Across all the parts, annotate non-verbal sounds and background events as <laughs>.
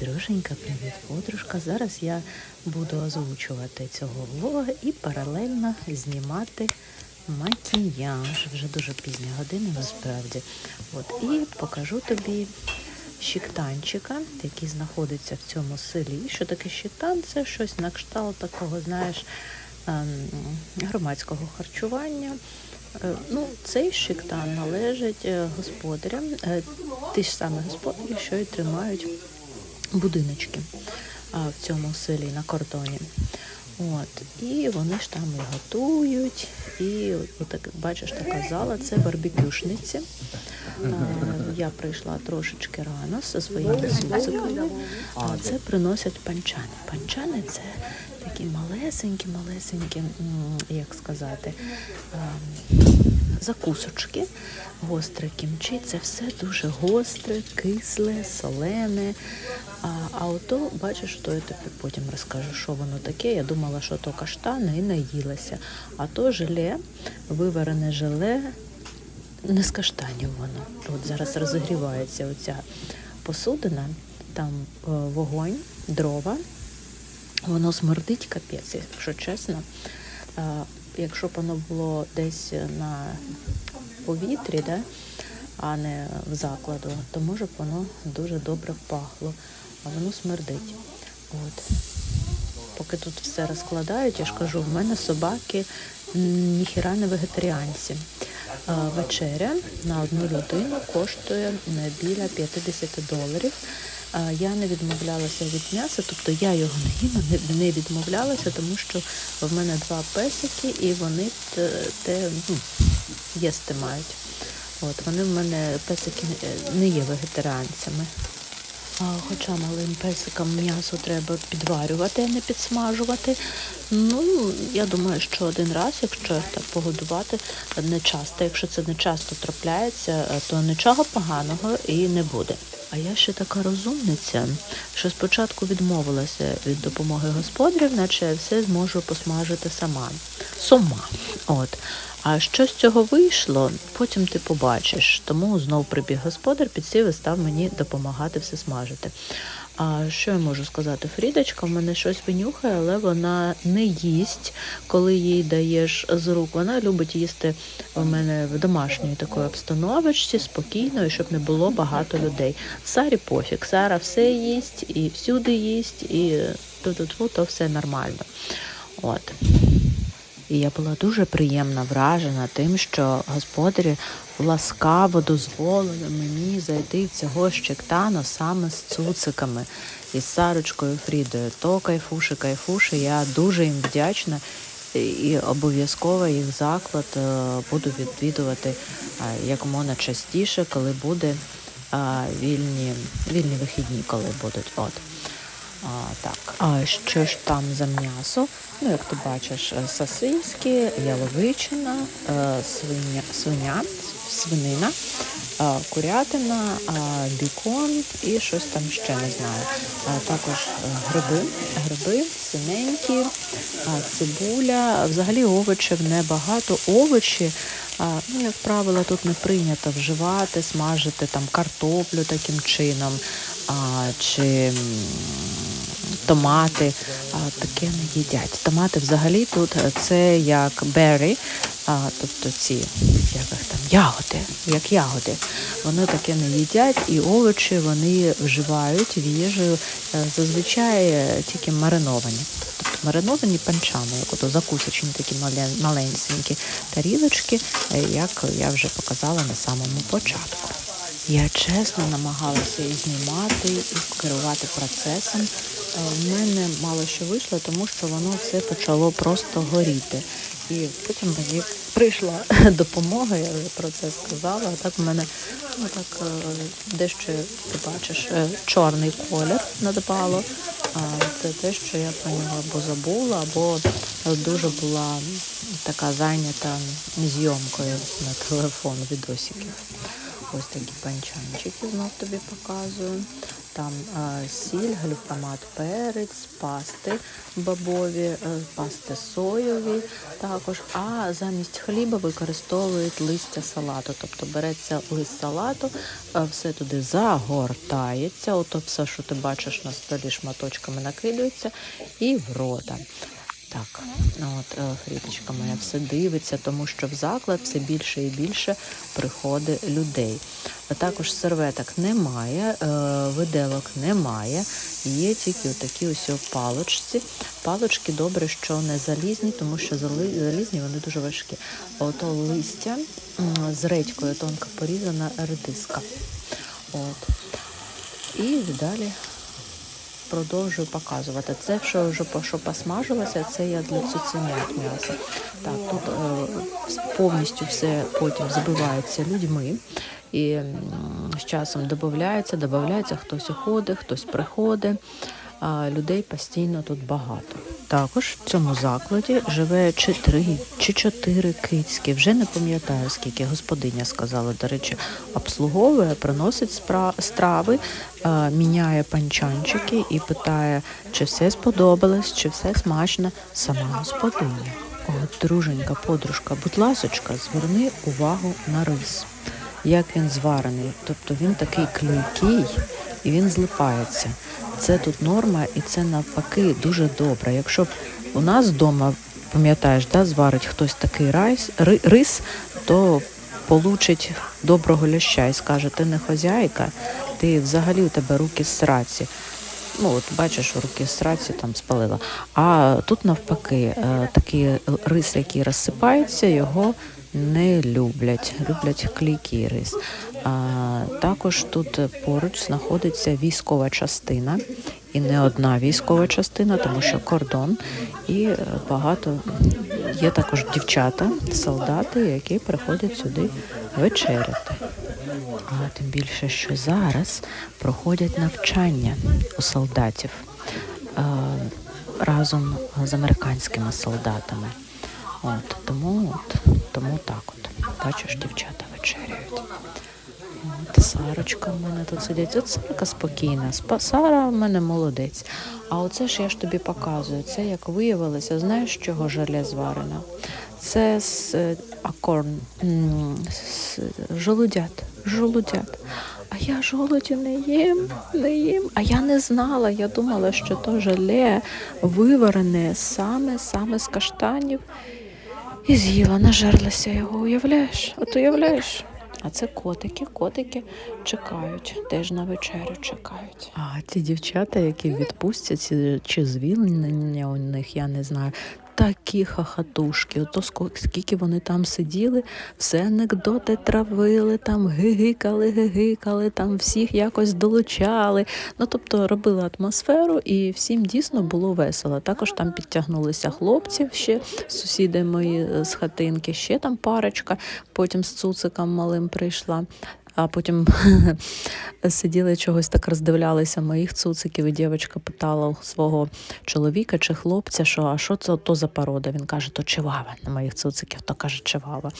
друженька, привіт, подружка. Зараз я буду озвучувати цього влога і паралельно знімати макіяж. Вже дуже пізня година насправді. От, і покажу тобі щіктанчика, який знаходиться в цьому селі. Що таке щіктан? Це щось на кшталт такого, знаєш, ем, громадського харчування. Е, Ну, цей щиктан належить е, господарям, е, ті ж самі господарі, що й тримають будиночки в цьому селі на кордоні. От, і вони ж там і готують, і отак, бачиш, така зала, це барбекюшниці. Я прийшла трошечки рано зі своїми суциками, а це приносять панчани. Панчани це такі малесенькі, малесенькі, як сказати, закусочки, гостре кімчі. Це все дуже гостре, кисле, солене. А, а ото, бачиш, то я тобі потім розкажу, що воно таке. Я думала, що то каштани і наїлася. А то желе, виварене желе, не з каштанів воно. От зараз розігрівається оця посудина, там е, вогонь, дрова. Воно смердить капець, якщо чесно. Якщо б воно було десь на повітрі, да, а не в закладу, то може б воно дуже добре пахло, а воно смердить. От. Поки тут все розкладають, я ж кажу, в мене собаки ніхіра не вегетаріанці. Вечеря на одну людину коштує біля 50 доларів. Я не відмовлялася від м'яса, тобто я його не їла, не- відмовлялася, тому що в мене два песики, і вони те, те ну, їсти мають. От вони в мене песики е, не є вегетаріанцями. Хоча малим песикам м'ясо треба підварювати, а не підсмажувати. Ну, я думаю, що один раз, якщо так погодувати, не часто. Якщо це не часто трапляється, е, то нічого поганого і не буде. А я ще така розумниця, що спочатку відмовилася від допомоги господарів, наче я все зможу посмажити сама. Сама. От. А що з цього вийшло, потім ти побачиш. Тому знов прибіг господар, підсів і став мені допомагати все смажити. А що я можу сказати? Фрідочка в мене щось винюхає, але вона не їсть, коли їй даєш з рук. Вона любить їсти в мене в домашній такої обстановочці, спокійно, і щоб не було багато людей. Сарі пофіг, Сара все їсть і всюди їсть, і тут то все нормально. От. І я була дуже приємно вражена тим, що господарі ласкаво дозволили мені зайти в цього щектану саме з цуциками і з Сарочкою Фрідою. То кайфуші, кайфуші. Я дуже їм вдячна і обов'язково їх заклад е, буду відвідувати е, як можна частіше, коли буде е, вільні, вільні вихідні, коли будуть. От. А, так, а що ж там за м'ясо? Ну, як ти бачиш, е, сосиски, яловичина, е, свиня, свиня, свинина, е, курятина, бікон і щось там ще не знаю. Також гриби, гриби синенькі, цибуля. Взагалі овочів небагато. Овочі, ну, як правило, тут не прийнято вживати, смажити там картоплю таким чином. Чи томати, таке не їдять. Томати взагалі тут е, це як берry, а, тобто ці як там, ягоди, як ягоди. Вони таке не їдять, і овочі вони вживають в їжу е, зазвичай е, тільки мариновані. Тобто мариновані панчани, як ото закусочні такі мале- маленькі тарілочки, як я вже показала на самому початку. Я чесно намагалася і знімати, і керувати процесом. Е, В мене мало що вийшло, тому що воно все почало просто горіти. І потім мені прийшла <laughs> допомога, я вже про це сказала. А так в мене ну, так, е, дещо ти бачиш, е, чорний колір надбало. Це те, що я про нього або забула, або дуже була така зайнята зйомкою на телефон відосиків. Ось такі панчанчики знов тобі показую. там е, сіль, глюкомат, перець, пасти бобові, е, пасти соєві також. А замість хліба використовують листя салату. Тобто береться лист салату, е, все туди загортається. Ото все, що ти бачиш на столі, шматочками накидується, і в рота. Так, ну от е, Фріточка моя все дивиться, тому що в заклад все більше і більше приходить людей. Також серветок немає, е, виделок немає. Є тільки такі ось палочці. Палочки добре, що не залізні, тому що залізні вони дуже важкі. Ото листя з редькою тонко порізана редиска. От. І далі продовжую показувати. Це що вже що посмажилося, це я для цуценят м'яса. Так, тут е, повністю все потім збивається людьми. І з часом додається, додається, хтось уходить, хтось приходить. А людей постійно тут багато. Також в цьому закладі живе чи три, чи чотири кицьки. Вже не пам'ятаю скільки. Господиня сказала, до речі, обслуговує, приносить спра- страви, міняє панчанчики і питає, чи все сподобалось, чи все смачно. Сама господиня. От, друженька, подружка, будь ласочка, зверни увагу на рис. Як він зварений, тобто він такий клейкий і він злипається. Це тут норма, і це навпаки дуже добре. Якщо у нас вдома, пам'ятаєш, да, зварить хтось такий райс, ри- рис, то получить доброго ляща і скаже, ти не хозяйка, ти взагалі у тебе руки сраці. Ну, от бачиш, руки сраці там спалила. А тут навпаки, е, такий рис, який розсипається, його не люблять. Люблять клейкий рис. А, також тут поруч знаходиться військова частина, і не одна військова частина, тому що кордон, і багато є також дівчата, солдати, які приходять сюди вечеряти. А тим більше, що зараз проходять навчання у солдатів е, разом з американськими солдатами. От тому, от тому так от. Бачиш, дівчата вечеряють. От Сарочка в мене тут сидить. От Сарка спокійна. Сара в мене молодець. А оце ж я ж тобі показую. Це як виявилося, знаєш, з чого желе зварено? Це з е, акорн, з жолудят. Жолудят. А я жолуді не їм, не їм. А я не знала. Я думала, що то желе виварене саме саме з каштанів. І з'їла, нажерлася його, уявляєш? От уявляєш? А це котики, котики чекають, теж на вечерю чекають. А ці дівчата, які відпустять чи звільнення у них, я не знаю. Такі хахатушки, ото скільки вони там сиділи, все анекдоти травили, там гигикали, гигикали, там всіх якось долучали. Ну тобто робили атмосферу, і всім дійсно було весело. Також там підтягнулися хлопці, ще сусіди мої е, з хатинки, ще там парочка, потім з цуциком малим прийшла. А потім <laughs> сиділи чогось так роздивлялися моїх цуциків, і дівчинка питала у свого чоловіка чи хлопця, що а що це то за порода? Він каже, то чивава на моїх цуциків, то каже чивава.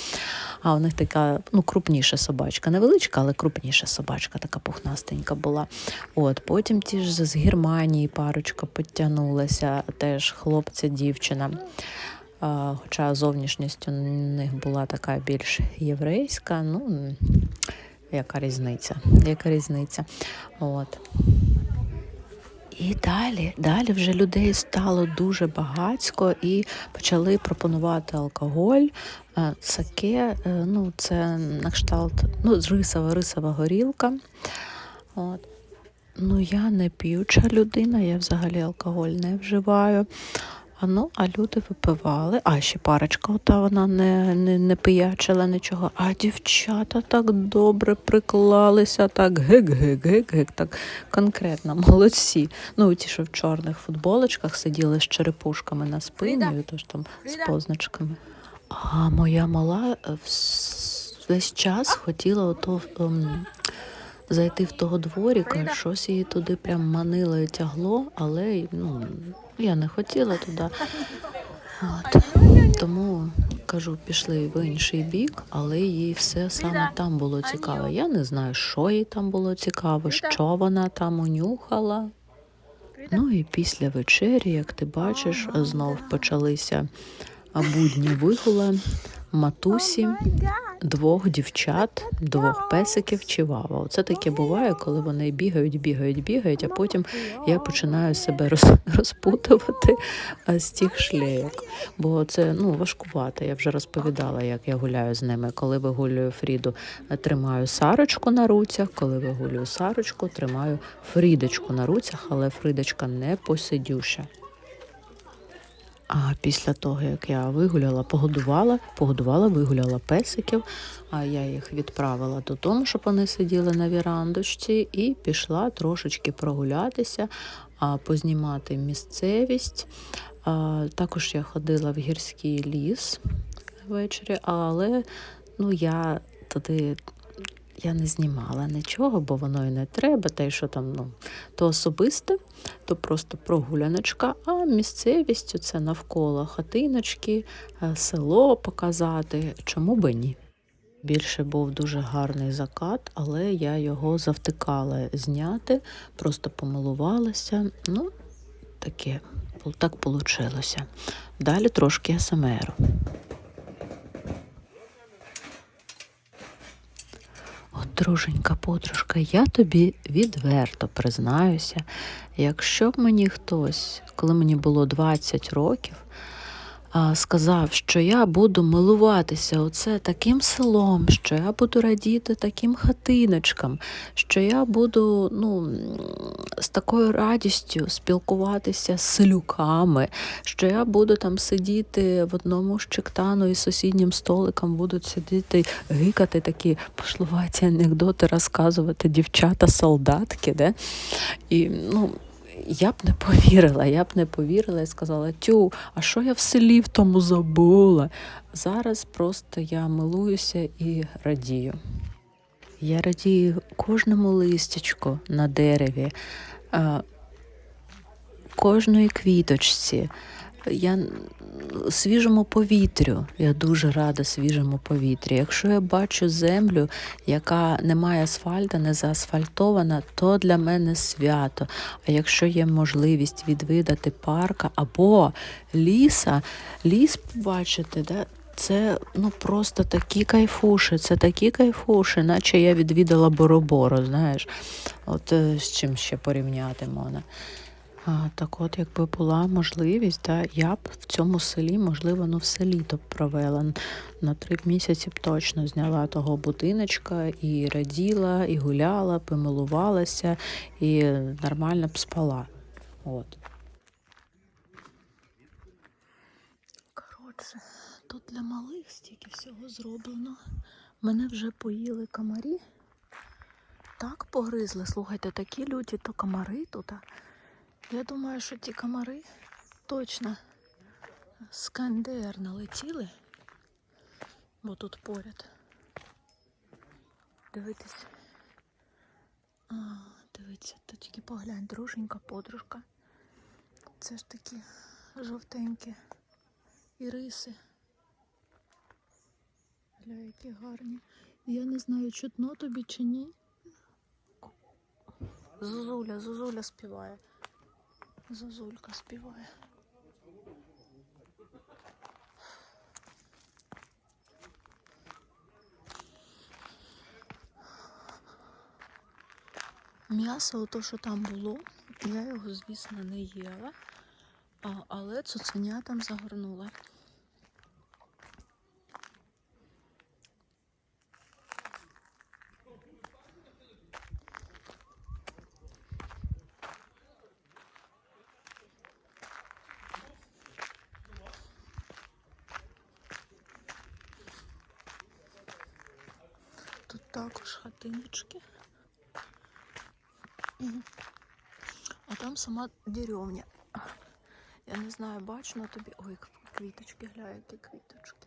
А у них така ну, крупніша собачка, невеличка, але крупніша собачка, така пухнастенька була. От потім ті ж з Германії парочка підтягнулася, теж хлопця, дівчина. Хоча зовнішність у них була така більш єврейська, ну яка різниця? Яка різниця? От. І далі, далі вже людей стало дуже багатько і почали пропонувати алкоголь, е, саке, е, ну це на кшталт, ну, рисова, рисова горілка. От. Ну, я не п'юча людина, я взагалі алкоголь не вживаю. А ну, а люди випивали. А ще парочка, ота вона не, не, не пиячила нічого. А дівчата так добре приклалися, так гик-гик-гик-гик, так конкретно, молодці. Ну, ті, що в чорних футболочках сиділи з черепушками на спині, і тож там з позначками. А моя мала е, весь час хотіла ото. Зайти в того дворіка, щось її туди прям манило і тягло, але ну, я не хотіла туди. От. Тому кажу, пішли в інший бік, але їй все саме там було цікаво. Я не знаю, що їй там було цікаво, що вона там унюхала. Ну і після вечері, як ти бачиш, знов почалися будні вигула матусі, двох дівчат, двох песиків чивава. Оце таке буває, коли вони бігають, бігають, бігають, а потім я починаю себе роз- розпутувати з тих шлейок. Бо це ну важкувато. Я вже розповідала, як я гуляю з ними. Коли вигулюю Фріду, тримаю Сарочку на руцях. Коли вигулюю Сарочку, тримаю Фрідочку на руцях, але Фридочка не посидюща. А після того, як я вигуляла, погодувала, погодувала, вигуляла песиків, а я їх відправила додому, щоб вони сиділи на вірандочці, і пішла трошечки прогулятися, познімати місцевість. Також я ходила в гірський ліс ввечері, але ну, я туди. Я не знімала нічого, бо воно і не треба, та й що там, ну, то особисте, то просто прогуляночка, а місцевістю це навколо хатиночки, е, село показати. Чому би ні? Більше був дуже гарний закат, але я його завтикала зняти, просто помилувалася. Ну, таке, так вийшло. Далі трошки СМР. От, друженька, подружка, я тобі відверто признаюся, якщо б мені хтось, коли мені було 20 років, сказав, що я буду милуватися оце таким селом, що я буду радіти таким хатиночкам, що я буду ну, з такою радістю спілкуватися з селюками, що я буду там сидіти в одному з чектану і сусіднім столиком будуть сидіти, гикати такі пошлуваті анекдоти, розказувати дівчата-солдатки. Да? І, ну, я б не повірила, я б не повірила і сказала, тю, а що я в селі в тому забула? Зараз просто я милуюся і радію. Я радію кожному листячку на дереві, кожної квіточці. Я свіжому повітрю. Я дуже рада свіжому повітрі. Якщо я бачу землю, яка не має асфальта, не заасфальтована, то для мене свято. А якщо є можливість відвідати парка або ліса, ліс побачити, да, це ну просто такі кайфуші, це такі кайфуші, наче я відвідала Боробору, знаєш. От е, з чим ще порівняти можна. Так от, якби була можливість, да, я б в цьому селі, можливо, ну все літо б провела. На три місяці б точно зняла того будиночка і раділа, і гуляла, помилувалася, і нормально б спала. От. Коротше, тут для малих стільки всього зроблено. Мене вже поїли комарі. Так погризли. Слухайте, такі люті, то комари тут. а. Я думаю, що ті комари точно з КНДР налетіли, бо тут поряд. Дивитись. А, дивіться, то тільки поглянь, друженька, подружка. Це ж такі жовтенькі іриси. Гля, які гарні. Я не знаю, чутно тобі чи ні. Зозуля, Зозуля співає. Зозулька співає. М'ясо, то, що там було, я його, звісно, не їла, але цуценя там загорнула. Тут також хатиночки. А там сама деревня. Я не знаю, бачно тобі. Ой, квіточки, гля, які квіточки.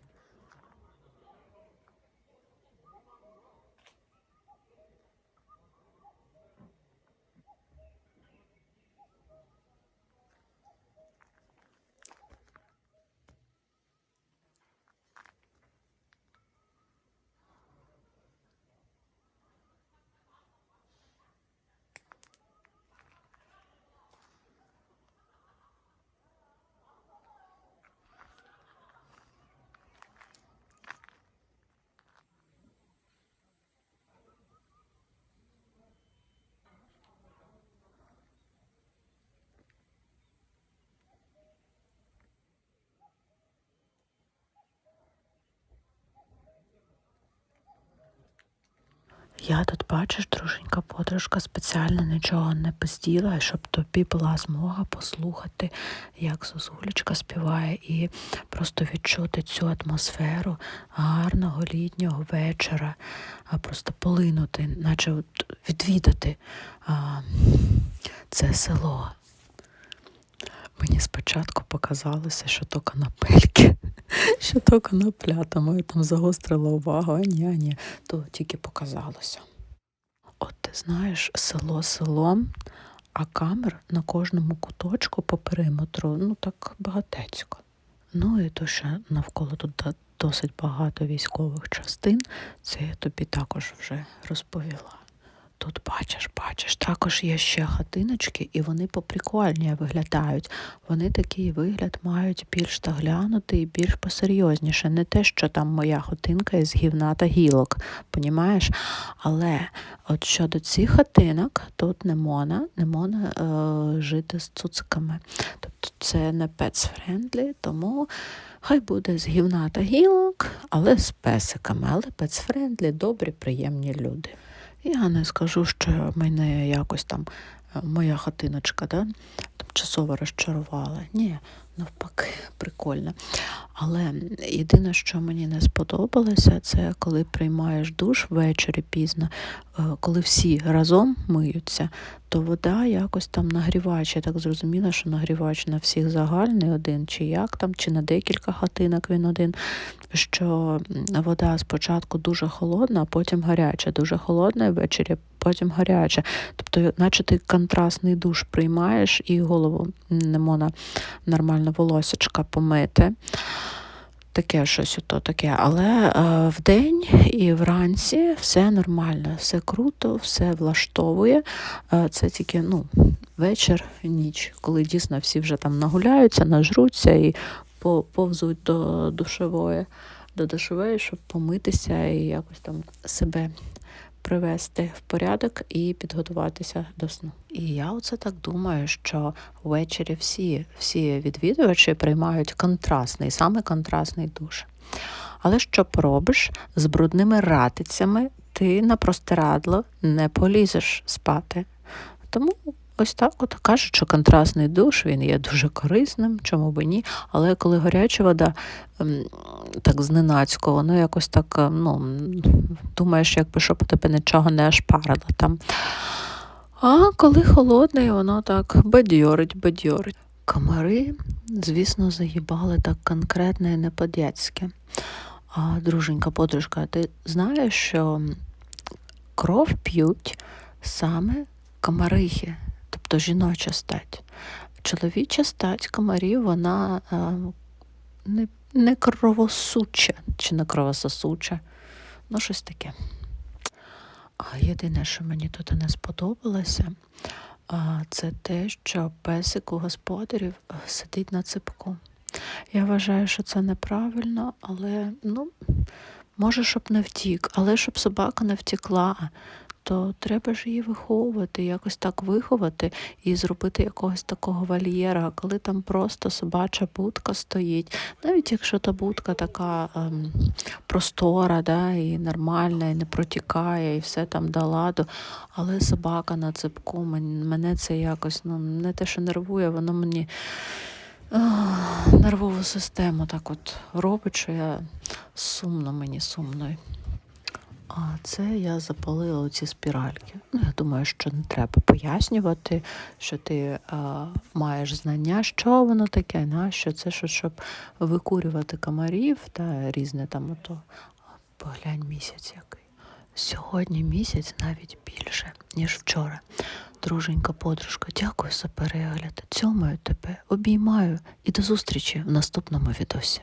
Я тут, бачиш, друженька подружка, спеціально нічого не позділа, щоб тобі була змога послухати, як Зозулечка співає, і просто відчути цю атмосферу гарного літнього вечора, а просто полинути, наче відвідати це село. Мені спочатку показалося, що то канапельки, <laughs> що то конопля, тому я там загострила увагу, а ні, а ні, то тільки показалося. От ти знаєш, село селом, а камер на кожному куточку по периметру, ну так багатецько. Ну і то ще навколо тут досить багато військових частин, це я тобі також вже розповіла. Тут бачиш, бачиш, також є ще хатиночки, і вони поприкольніше виглядають. Вони такий вигляд мають більш доглянутий і більш посерйозніше. Не те, що там моя хатинка із гівна та гілок, понімаєш? Але от щодо цих хатинок, тут не можна, не можна е, жити з цуциками. Тобто це не pets-friendly, тому хай буде з гівна та гілок, але з песиками. Але pets-friendly, добрі, приємні люди. Я не скажу, що мене якось там е, моя хатиночка да, тимчасово розчарувала. Ні, навпаки, прикольно. Але єдине, що мені не сподобалося, це коли приймаєш душ ввечері пізно, е, коли всі разом миються, то вода якось там нагрівач. Я так зрозуміла, що нагрівач на всіх загальний один, чи як там, чи на декілька хатинок він один. Що вода спочатку дуже холодна, а потім гаряча, дуже холодна ввечері, потім гаряча. Тобто, наче ти контрастний душ приймаєш і голову не можна нормально волосечка помити. Таке щось ото таке. Але е, вдень і вранці все нормально, все круто, все влаштовує. Е, це тільки ну, вечір, ніч, коли дійсно всі вже там нагуляються, нажруться і по- повзуть до душової, до душової, щоб помитися і якось там себе привести в порядок і підготуватися до сну. І я оце так думаю, що ввечері всі, всі відвідувачі приймають контрастний, саме контрастний душ. Але що поробиш з брудними ратицями, ти на простирадло не полізеш спати. Тому ось так от кажуть, що контрастний душ він є дуже корисним, чому би ні. Але коли гаряча вода ем, так зненацько, воно якось так, е, ну, думаєш, якби щоб тебе нічого не ошпарило там. А коли холодний, воно так бадьорить, бадьорить. Комари, звісно, заїбали так конкретно і не по-дядськи. А, друженька, подружка, ти знаєш, що кров п'ють саме комарихи, тобто жіноча стать. Чоловіча стать комарів, вона е, не, не кровосуча чи не кровососуча. Ну, щось таке. А єдине, що мені тут не сподобалося, а, це те, що песик у господарів е, сидить на ципку. Я вважаю, що це неправильно, але ну, може, щоб не втік, але щоб собака не втікла, то треба ж її виховувати, якось так виховати і зробити якогось такого вольєра, коли там просто собача будка стоїть, навіть якщо та будка така ем, простора, да, і нормальна, і не протікає, і все там до ладу, але собака на ципку, мене це якось ну, не те, що нервує, воно мені нервову систему так от робить, що я сумно мені сумно. А це я запалила оці спіральки. Ну, я думаю, що не треба пояснювати, що ти а, маєш знання, що воно таке, нащо це що, щоб викурювати комарів та різне там ото. Поглянь місяць який. Сьогодні місяць навіть більше, ніж вчора. Друженька подружка, дякую за перегляд. Цьомаю тебе, обіймаю і до зустрічі в наступному відосі.